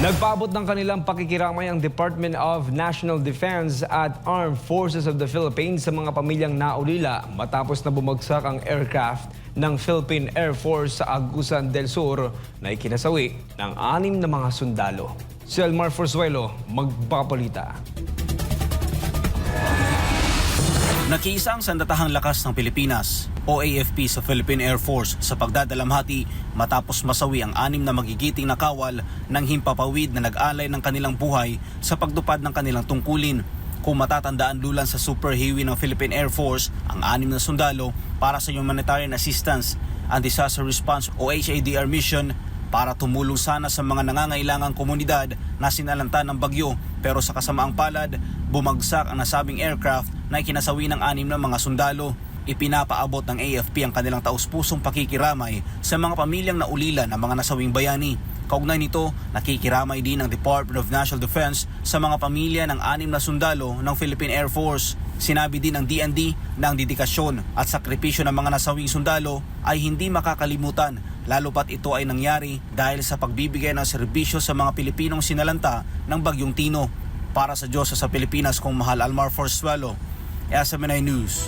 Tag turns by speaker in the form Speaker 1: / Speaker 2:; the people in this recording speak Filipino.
Speaker 1: Nagpaabot ng kanilang pakikiramay ang Department of National Defense at Armed Forces of the Philippines sa mga pamilyang naulila matapos na bumagsak ang aircraft ng Philippine Air Force sa Agusan del Sur na ikinasawi ng anim na mga sundalo. Si Elmar Forzuelo, magpapalita.
Speaker 2: Nakiisa ang sandatahang lakas ng Pilipinas o AFP sa Philippine Air Force sa pagdadalamhati matapos masawi ang anim na magigiting na kawal ng himpapawid na nag-alay ng kanilang buhay sa pagdupad ng kanilang tungkulin. Kung matatandaan lulan sa Super Hiwi ng Philippine Air Force ang anim na sundalo para sa humanitarian assistance and disaster response o HADR mission para tumulong sana sa mga nangangailangang komunidad na sinalanta ng bagyo pero sa kasamaang palad, bumagsak ang nasabing aircraft na ikinasawi ng anim na mga sundalo. Ipinapaabot ng AFP ang kanilang taus-pusong pakikiramay sa mga pamilyang naulila ng mga nasawing bayani. Kaugnay nito, nakikiramay din ng Department of National Defense sa mga pamilya ng anim na sundalo ng Philippine Air Force. Sinabi din ng DND na ang dedikasyon at sakripisyo ng mga nasawing sundalo ay hindi makakalimutan lalo pat ito ay nangyari dahil sa pagbibigay ng serbisyo sa mga Pilipinong sinalanta ng Bagyong Tino. Para sa Diyos sa Pilipinas kung mahal Almar Forzuelo, SMNI News.